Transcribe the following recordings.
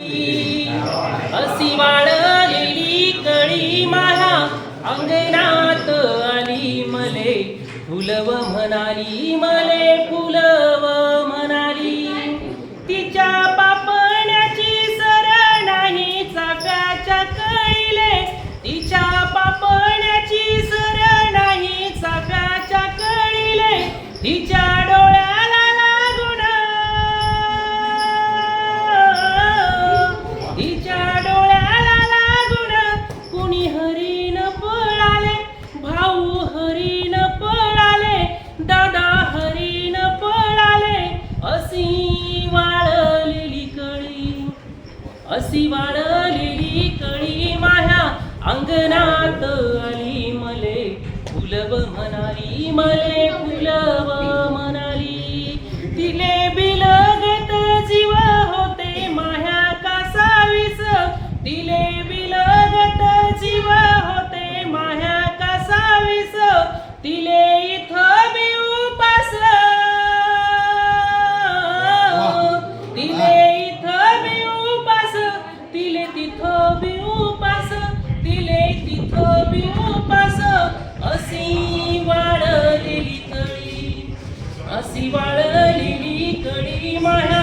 अशी वाळलेली कळी माया अंगणात आली मले. फुलव म्हणाली मले फुलव म्हणाली. तिच्या पापण्याची सर नाही चाकाच्या कळीले. तिच्या पापण्याची सर नाही चाफ्याच्या कळीले. तिच्या अशी वाढलेली कळी माह्या अंगणात आली मले. फुलव म्हणाली मले फुलव म्हणाली. तिले बिलगत जीव होते माह्या कासावीस. तिले बिलगत जीव होते माह्या कासावीस. तिले तिथं बी उपास तिले तिथं बी उपास. असी वाळलेली कळी असी वाळलेली कळी माया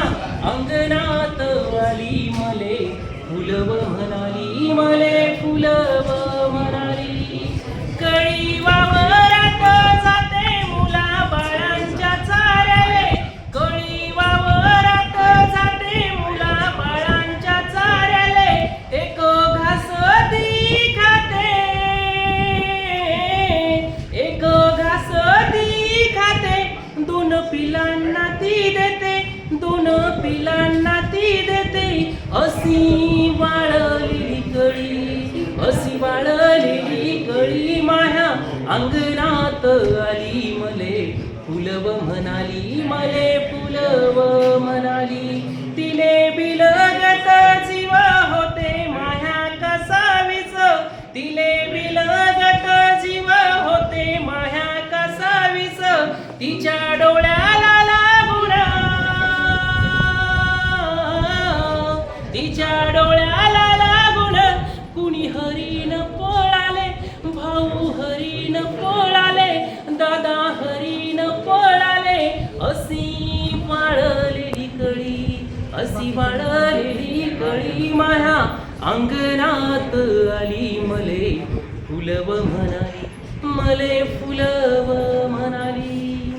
अंगणात आली मले फुलव म्हणाली मले. पिलांना ती देते दोन पिलांना ती देते. अशी वाळलेली कळी अशी वाळलेली कळी माया अंगणात आली मले. फुलव म्हणाली मले फुलव म्हणाली. तिने बिलगत जीव होते माया कसावीच. तिने बिलगत जीव होते माया कसावीस तिच्या तिच्या डोळ्याला लागून कुणी हरीण पळाले भाऊ हरीण पळाले दादा हरीण पळाले अशी वाळलेली कळी अशी वाळलेली कळी माया अंगणात आली मले. फुलव म्हणाली मले फुलव